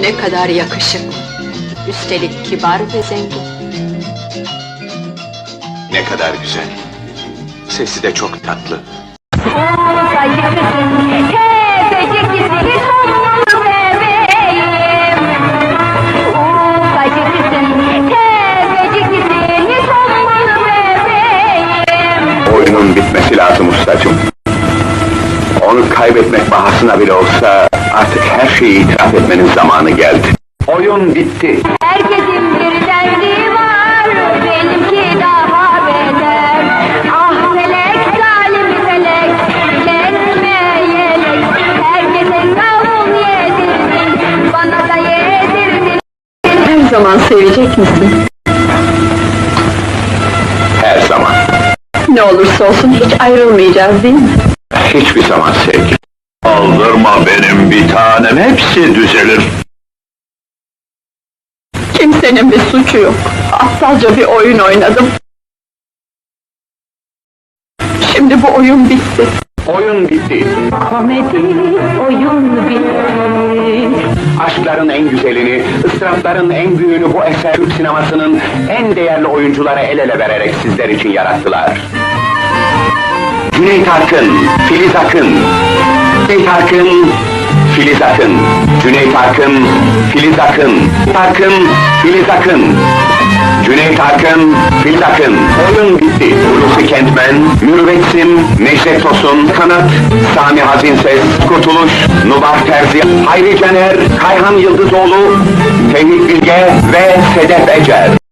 Ne kadar yakışıklı. Üstelik kibar ve zengin. Ne kadar güzel. Sesi de çok tatlı. Oyunun bitmesi lazım ustacığım. Onu kaybetmek bahasına bile olsa artık her şeyi itiraf etmenin zamanı geldi. Oyun bitti. Herkesin bir derdi var, benimki daha beter. Ah felek, zalim felek, kesme yelek. Herkese kavun yedirdin, bana da yedirdin. Her zaman sevecek misin? Her zaman. Ne olursa olsun hiç ayrılmayacağız değil mi? Hiçbir zaman sevgi. Aldırma benim bir tanem, hepsi düzelir. Kimsenin bir suçu yok. Aptalca bir oyun oynadım. Şimdi bu oyun bitti. Oyun bitti. Komedi oyun bitti. Aşkların en güzelini, ıstırapların en büyüğünü bu eser Türk sinemasının en değerli oyuncuları el ele vererek sizler için yarattılar. Cüneyt Arkın, Filiz Akın. Cüneyt Arkın, Filiz Akın. Cüneyt Arkın, Filiz Akın. Arkın, Filiz Akın. Cüneyt Arkın, Filiz Akın. Oyun bitti. Hulusi Kentmen, Mürvetsim, Necdet Tosun, Kanat, Sami Hazinses, Kurtuluş, Nubar Terzi, Hayri Caner, Kayhan Yıldızoğlu, Tevhid Bilge ve Sedef Ecer.